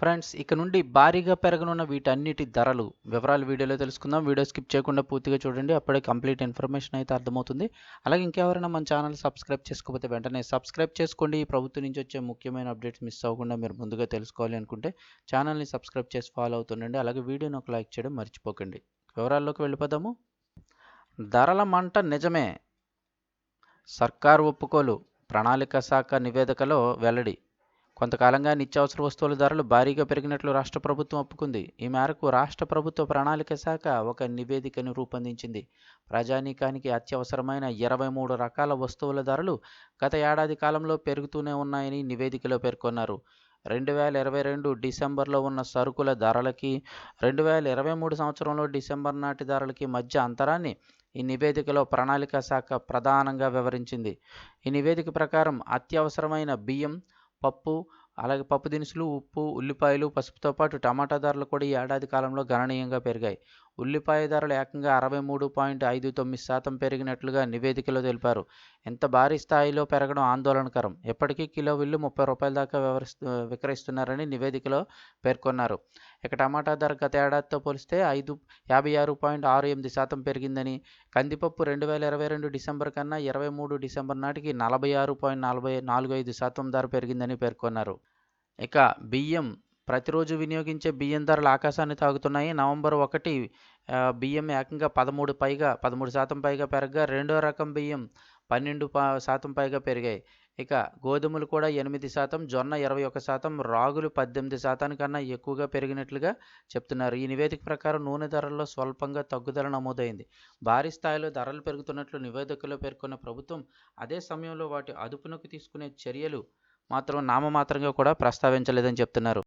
Friends ఇక నుండి భారీగా పెరగనున్న వీటన్నిటి ధరలు వివరాలు వీడియోలో తెలుసుకుందాం. వీడియో స్కిప్ చేయకుండా పూర్తిగా చూడండి అప్పుడే కంప్లీట్ ఇన్ఫర్మేషన్ అయితే అర్థమవుతుంది. అలాగే ఇంకెవరైనా మన ఛానల్ సబ్స్క్రైబ్ చేసుకోకపోతే వెంటనే సబ్స్క్రైబ్ చేసుకోండి. ఈ ప్రభుత్వం నుంచి వచ్చే ముఖ్యమైన అప్డేట్స్ మిస్ అవ్వకుండా మీరు ముందుగా తెలుసుకోవాలి అనుకుంటే ఛానల్ని సబ్స్క్రైబ్ చేసి ఫాలో అవుతుండండి. అలాగే వీడియోని ఒక లైక్ చేయడం మర్చిపోకండి. వివరాల్లోకి వెళ్ళిపోదాము. ధరల మంట నిజమే. సర్కారు ఒప్పుకోలు. ప్రణాళిక శాఖ నివేదికలో వెల్లడి. కొంతకాలంగా నిత్యావసర వస్తువుల ధరలు భారీగా పెరిగినట్లు రాష్ట్ర ప్రభుత్వం ఒప్పుకుంది. ఈ మేరకు రాష్ట్ర ప్రభుత్వ ప్రణాళిక శాఖ ఒక నివేదికను రూపొందించింది. ప్రజానీకానికి అత్యవసరమైన ఇరవై మూడు రకాల వస్తువుల ధరలు గత ఏడాది కాలంలో పెరుగుతూనే ఉన్నాయని నివేదికలో పేర్కొన్నారు. రెండు వేల ఇరవై రెండు డిసెంబర్లో ఉన్న సరుకుల ధరలకి రెండు వేల ఇరవై మూడు సంవత్సరంలో డిసెంబర్ నాటి ధరలకి మధ్య అంతరాన్ని ఈ నివేదికలో ప్రణాళిక శాఖ ప్రధానంగా వివరించింది. ఈ నివేదిక ప్రకారం అత్యవసరమైన బియ్యం పప్పు అలాగే పప్పు దినుసులు ఉప్పు ఉల్లిపాయలు పసుపుతో పాటు టమాటా ధరలు కూడా ఈ ఏడాది కాలంలో గణనీయంగా పెరిగాయి. ఉల్లిపాయ ధరలు ఏకంగా అరవై మూడు పాయింట్ ఐదు తొమ్మిది శాతం పెరిగినట్లుగా నివేదికలో తెలిపారు. ఎంత భారీ స్థాయిలో పెరగడం ఆందోళనకరం. ఎప్పటికీ కిలో విల్లు ముప్పై రూపాయల దాకా వివరిస్తూ విక్రయిస్తున్నారని నివేదికలో పేర్కొన్నారు. ఇక టమాటా ధర గత ఏడాదితో పోలిస్తే ఐదు యాభై ఆరు పాయింట్ ఆరు ఎనిమిది శాతం పెరిగిందని కందిపప్పు రెండు వేల ఇరవై రెండు డిసెంబర్ కన్నా ఇరవై మూడు డిసెంబర్ నాటికి నలభై ఆరు పాయింట్ నలభై నాలుగు ఐదు శాతం ధర పెరిగిందని పేర్కొన్నారు. ఇక బియ్యం ప్రతిరోజు వినియోగించే బియ్యం ధరలు ఆకాశాన్ని తాగుతున్నాయి. నవంబర్ ఒకటి బియ్యం ఏకంగా పదమూడు పైగా పదమూడు శాతం పైగా పెరగగా రెండో రకం బియ్యం పన్నెండు శాతం పైగా పెరిగాయి. ఇక గోధుమలు కూడా ఎనిమిది శాతం జొన్న ఇరవై ఒక శాతం రాగులు పద్దెనిమిది శాతానికన్నా ఎక్కువగా పెరిగినట్లుగా చెప్తున్నారు. ఈ నివేదిక ప్రకారం నూనె ధరల్లో స్వల్పంగా తగ్గుదల నమోదైంది. భారీ స్థాయిలో ధరలు పెరుగుతున్నట్లు నివేదికలో పేర్కొన్న ప్రభుత్వం అదే సమయంలో వాటి అదుపునకు తీసుకునే చర్యలు మాత్రం నామమాత్రంగా కూడా ప్రస్తావించలేదని చెప్తున్నారు.